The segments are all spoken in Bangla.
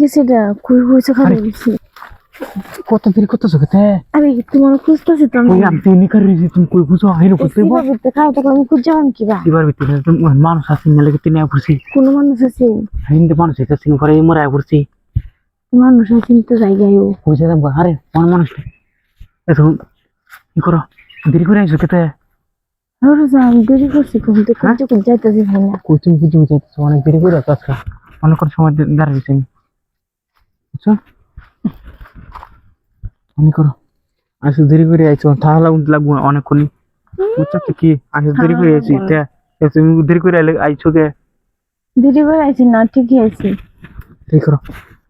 গেছে এটা কই হয়েছে খালি? গেছে কত দেরি করতেছো কেতে? আরে তোমার খুঁজতেছি তো আমি। আমি তো এমনি করে রয়েছি তুমি কই বুঝো হাইরো করতে কিবা ভিতরে খাও থাকলে আমি খুঁজে যাবাম কিবা এবার ভিতরে মানুষ আছে না লাগে তিনি পড়ছি কোনো মানুষ আছে? হিন্দি মানুষ এটা সিং করে মরে পড়ছি মানুষ আছে তো জায়গায় বুঝে দাম আরে কোন মানুষ এত কি করো? দেরি করে আইছো কেতে? আর আমি দেরি করছি থেকে খুঁজে খুঁজে যাইতেছি না তুমি বুঝে বুঝে অনেক দেরি করে আছো আজকে। অনেকক্ষণ সময় দাঁড়িয়েছি আমি। অনেক করো। আজকে দেরি করে আইছো। তাহলে উঠতে লাগবো অনেকক্ষণই। বুঝছ তো কি? আজকে দেরি করে আইছি। তা তুমি দেরি করে আইছো কে? দেরি করে আইছি না ঠিকই আইছি। দেরি করো।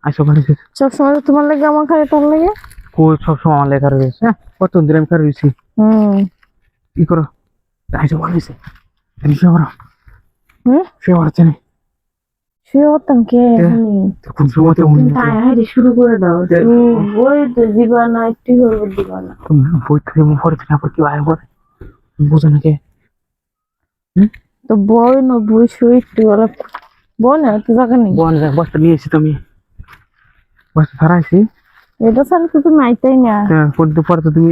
আইসো বাড়ি থেকে। সবসময় তো তোমার লাগে আমার খালি তোর লাগে? কই সবসময় আমার লেখা রয়েছে হ্যাঁ কত দিন আমি খারাপ রয়েছি? হুম। কি করো? আইসো ভালো হয়েছে শুয়ে পড়ো। হুম? শুয়ে পড়াচ্ছে না শুয়ে করতাম কে এখনই কোন সময়তে মনে তাই হাইরে শুরু করে দাও বই তো দিবা না একটু করব দিবা না তুমি বই থেকে মুখ পড়ে না পর কি ভাই পড়ে বুঝো না কে তো বই না বই শুয়ে একটু বলে বই না তো জায়গা নেই বন যাক বস্তা নিয়ে এসেছি তুমি বস্তা ছাড়াইছি এটা ছাড়া তো তুমি আইতাই না পড়তে পরে তো তুমি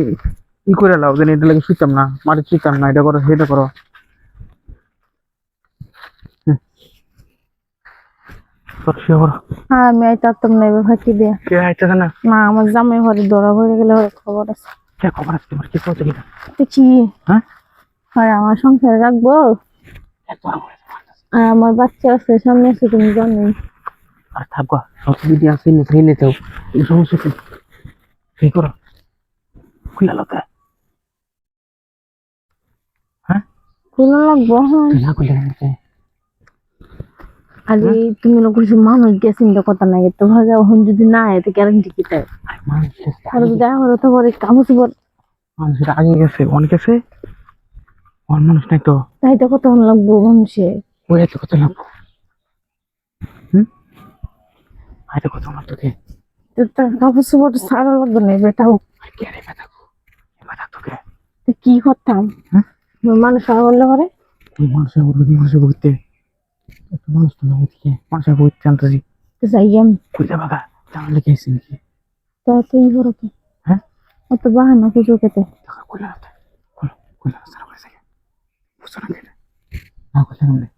ই করে লাও যেন এটা লাগে শুইতাম না মাটি শুইতাম না এটা করো সেটা করো হুম। তোর শুয়ে পড়ো হ্যাঁ আমি আইতাম না এবার ফাঁকি দিয়ে। কে আইতেছে না? না আমার জামাই ঘরে ধরা পড়ে গেলে ওর খবর আছে। কে খবর আছে? তোমার কি করতে গেলে কি? হ্যাঁ? আর আমার সংসারে রাখব। আর আমার বাচ্চা আছে সামনে আছে তুমি জানো। আর থাকবা সব যদি আসে নিতে নিতেও সমস্যা কি? কি করো? খুলে লোকে হ্যাঁ? খুলে লাগবো হ্যাঁ তুই না খুলে আরে তুমি কিছু মানুষ গেছেন তো কথা নাই তো ভাজা ওখান যদি না হয় তো গ্যারান্টি কি তাই আর আর তো পরে কাগজ পর মানুষের আগে গেছে অনেক গেছে অন মানুষ নাই তো। তাই তো কত লাগবো মানুষে। ওই এত কত লাগবো? হুম? কত তো সারা লাগবে না ব্যথা ব্যথা তোকে। তো কি করতাম? হ্যাঁ মানুষ পারে তুই মানুষের মানুষের বইতে একটা মানুষ তো না ওইদিকে মানুষের বইতে জানতেছি তো যাই আমি খুঁজে বাগা জানা লেগে আসছি নাকি তো তো ই করো কি হ্যাঁ অত বাহানা পুজো খেতে দেখা খুলে আসতে খুলে খুলে আসতে না করেছে বুঝছ না কেন না খুলে কেমনে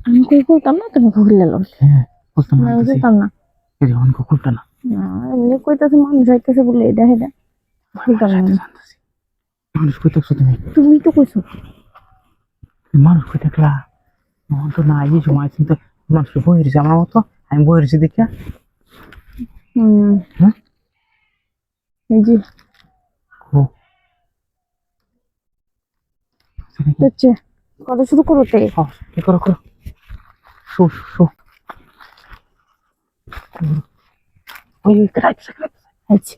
আমি কই করতাম না তুমি খুলে লো হ্যাঁ বুঝতে না না বুঝতাম না এই অন খুলটা না না এমনি কইতাছে মানুষ যাইতেছে বলে এটা এটা খুলতাম না আমি। জানতেছি মানুষ কই দেখছ তুমি তুমি তো কইছো মানুষ কই দেখলা মন তো না এই সময় কিন্তু মানুষ বই রয়েছে আমার মতো আমি বই রয়েছি দেখে হ্যাঁ হচ্ছে কত শুরু করতে হ্যাঁ করো করো শো শো ওই রাইট সাইড আচ্ছা